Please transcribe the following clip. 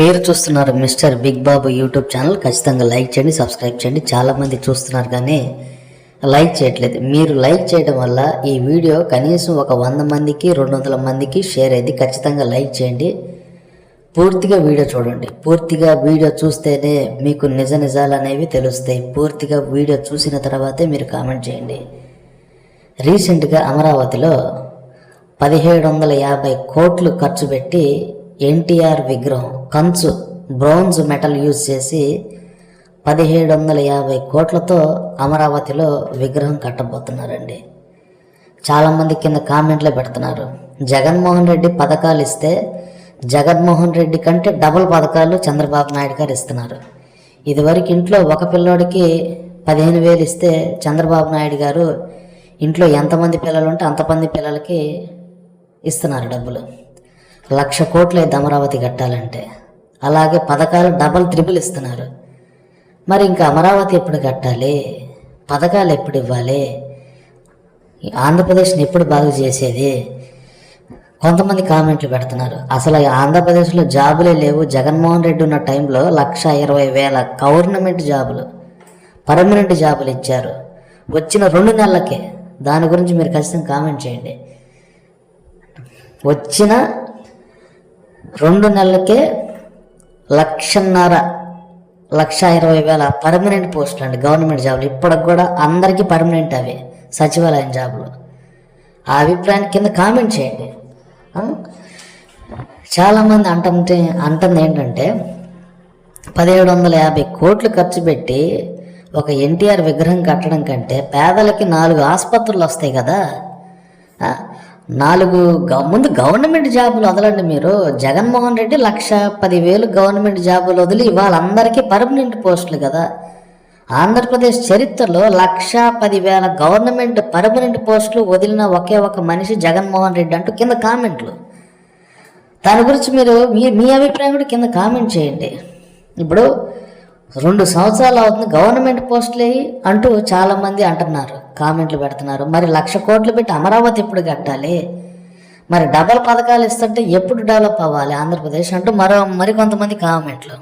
మీరు చూస్తున్నారు mister big Babu YouTube channel. ఖచ్చితంగా లైక్ చేయండి సబ్స్క్రైబ్ చేయండి. చాలామంది చూస్తున్నారు కానీ లైక్ చేయట్లేదు. మీరు లైక్ చేయడం వల్ల ఈ వీడియో కనీసం ఒక వంద మందికి రెండు వందల మందికి షేర్ అయింది ఖచ్చితంగా లైక్ చేయండి. పూర్తిగా వీడియో చూడండి. పూర్తిగా వీడియో చూస్తేనే మీకు నిజ నిజాలు అనేవి తెలుస్తాయి. పూర్తిగా వీడియో చూసిన తర్వాతే మీరు కామెంట్ చేయండి. రీసెంట్గా అమరావతిలో పదిహేడు వందల యాభై కోట్లు ఖర్చు పెట్టి ఎన్టీఆర్ విగ్రహం కంచు బ్రోంజ్ మెటల్ యూజ్ చేసి పదిహేడు వందల యాభై కోట్లతో అమరావతిలో విగ్రహం కట్టబోతున్నారండి. చాలామంది కింద కామెంట్లు పెడుతున్నారు. జగన్మోహన్ రెడ్డి పథకాలు ఇస్తే జగన్మోహన్ రెడ్డి కంటే డబుల్ పథకాలు చంద్రబాబు నాయుడు గారు ఇస్తున్నారు. ఇదివరకు ఇంట్లో ఒక పిల్లోడికి పదిహేను వేలు ఇస్తే చంద్రబాబు నాయుడు గారు ఇంట్లో ఎంతమంది పిల్లలు ఉంటే అంతమంది పిల్లలకి ఇస్తున్నారు డబ్బులు. లక్ష కోట్లైతే అమరావతి కట్టాలంటే. అలాగే పథకాలు డబల్ త్రిపుల్ ఇస్తున్నారు. మరి ఇంకా అమరావతి ఎప్పుడు కట్టాలి? పథకాలు ఎప్పుడు ఇవ్వాలి? ఆంధ్రప్రదేశ్ని ఎప్పుడు బాగు చేసేది? కొంతమంది కామెంట్లు పెడుతున్నారు. అసలు ఆంధ్రప్రదేశ్లో జాబులే లేవు. జగన్మోహన్ రెడ్డి ఉన్న టైంలో లక్ష ఇరవై వేల గవర్నమెంట్ జాబులు పర్మనెంట్ జాబులు ఇచ్చారు. వచ్చిన రెండు నెలలకే. దాని గురించి మీరు ఖచ్చితంగా కామెంట్ చేయండి. వచ్చిన రెండు నెలలకే లక్షన్నర లక్ష ఇరవై వేల పర్మనెంట్ పోస్టులు అండి గవర్నమెంట్ జాబులు. ఇప్పటికి కూడా అందరికీ పర్మనెంట్ అవి సచివాలయం జాబులు. ఆ అభిప్రాయం కింద కామెంట్ చేయండి. చాలామంది అంటుంటే అంటుంది ఏంటంటే పదిహేడు వందల యాభై కోట్లు ఖర్చు పెట్టి ఒక ఎన్టీఆర్ విగ్రహం కట్టడం కంటే పేదలకి నాలుగు ఆసుపత్రులు వస్తాయి కదా. నాలుగు ముందు గవర్నమెంట్ జాబులు వదలండి మీరు. జగన్మోహన్ రెడ్డి లక్ష పదివేలు గవర్నమెంట్ జాబులు వదిలి వాళ్ళందరికీ పర్మనెంట్ పోస్టులు కదా. ఆంధ్రప్రదేశ్ చరిత్రలో లక్ష పదివేల గవర్నమెంట్ పర్మనెంట్ పోస్టులు వదిలిన ఒకే ఒక మనిషి జగన్మోహన్ రెడ్డి అంటూ కింద కామెంట్లు. దాని గురించి మీరు మీ మీ అభిప్రాయం కూడా కింద కామెంట్ చేయండి. ఇప్పుడు రెండు సంవత్సరాలు అవుతుంది గవర్నమెంట్ పోస్టులే అంటూ చాలామంది అంటున్నారు కామెంట్లు పెడుతున్నారు. మరి లక్ష కోట్లు పెట్టి అమరావతి ఎప్పుడు కట్టాలి? మరి డబల్ పథకాలు ఇస్తుంటే ఎప్పుడు డెవలప్ అవ్వాలి? ఆంధ్రప్రదేశ్ అంటూ మరో మరి కొంతమంది కామెంట్లు.